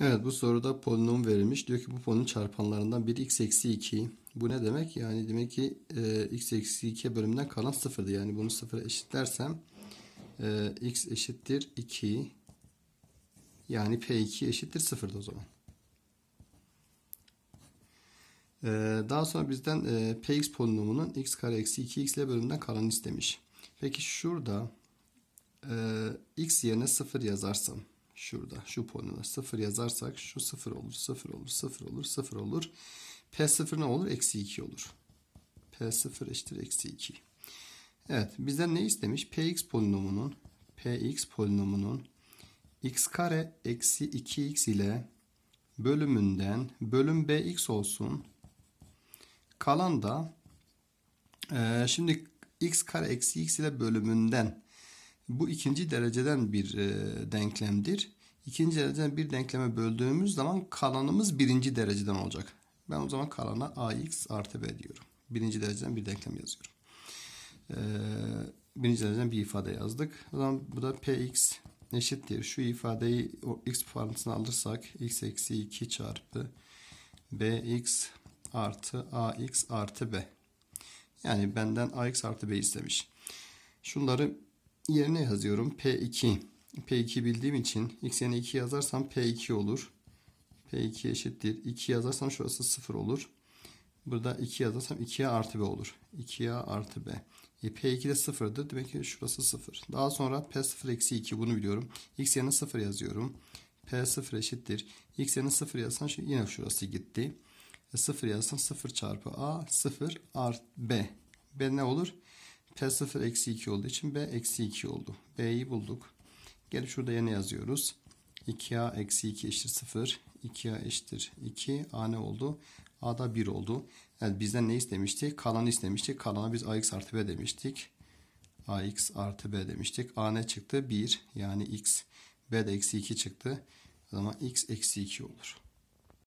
Evet bu soruda polinom verilmiş. Diyor ki bu polinom çarpanlarından biri x eksi 2. Bu ne demek? Yani demek ki e, x eksi 2 bölümünden kalan sıfırdı. Yani bunu sıfıra eşitlersem e, x eşittir 2. Yani p2 eşittir sıfırdı o zaman. E, daha sonra bizden e, px polinomunun x kare eksi 2x ile bölümünden kalanı istemiş. Peki şurada e, x yerine 0 yazarsam şurada şu polinomda 0 yazarsak şu 0 olur 0 olur 0 olur 0 olur. P0 ne olur? Eksi 2 olur. P0 eşittir eksi 2. Evet bizden ne istemiş? Px polinomunun Px polinomunun x kare eksi 2x ile bölümünden bölüm bx olsun. Kalan da e, şimdi x kare eksi x ile bölümünden bu ikinci dereceden bir e, denklemdir. İkinci dereceden bir denkleme böldüğümüz zaman kalanımız birinci dereceden olacak. Ben o zaman kalana ax artı b diyorum. Birinci dereceden bir denklem yazıyorum. E, birinci dereceden bir ifade yazdık. O zaman bu da px eşittir. Şu ifadeyi o x parantezine alırsak x eksi 2 çarpı bx artı ax artı b. Yani benden ax artı b istemiş. Şunları yerine yazıyorum. P2. P2 bildiğim için x yerine 2 yazarsam P2 olur. P2 eşittir. 2 yazarsam şurası 0 olur. Burada 2 yazarsam 2'ye artı b olur. 2'ye artı b. E, P2 de 0'dır. Demek ki şurası 0. Daha sonra P0 eksi 2 bunu biliyorum. X yerine 0 yazıyorum. P0 eşittir. X yerine 0 yazsam yine şurası gitti. E, 0 yazsam 0 çarpı A 0 artı B. B ne olur? P0 eksi 2 olduğu için B eksi 2 oldu. B'yi bulduk. Gelip şurada yine yazıyoruz. 2A eksi 2 eşittir 0. 2A eşittir 2. A ne oldu? A da 1 oldu. Yani bizden ne istemişti? Kalanı istemiştik. Kalana biz AX artı B demiştik. AX artı B demiştik. A ne çıktı? 1 yani X. B de eksi 2 çıktı. O zaman X eksi 2 olur.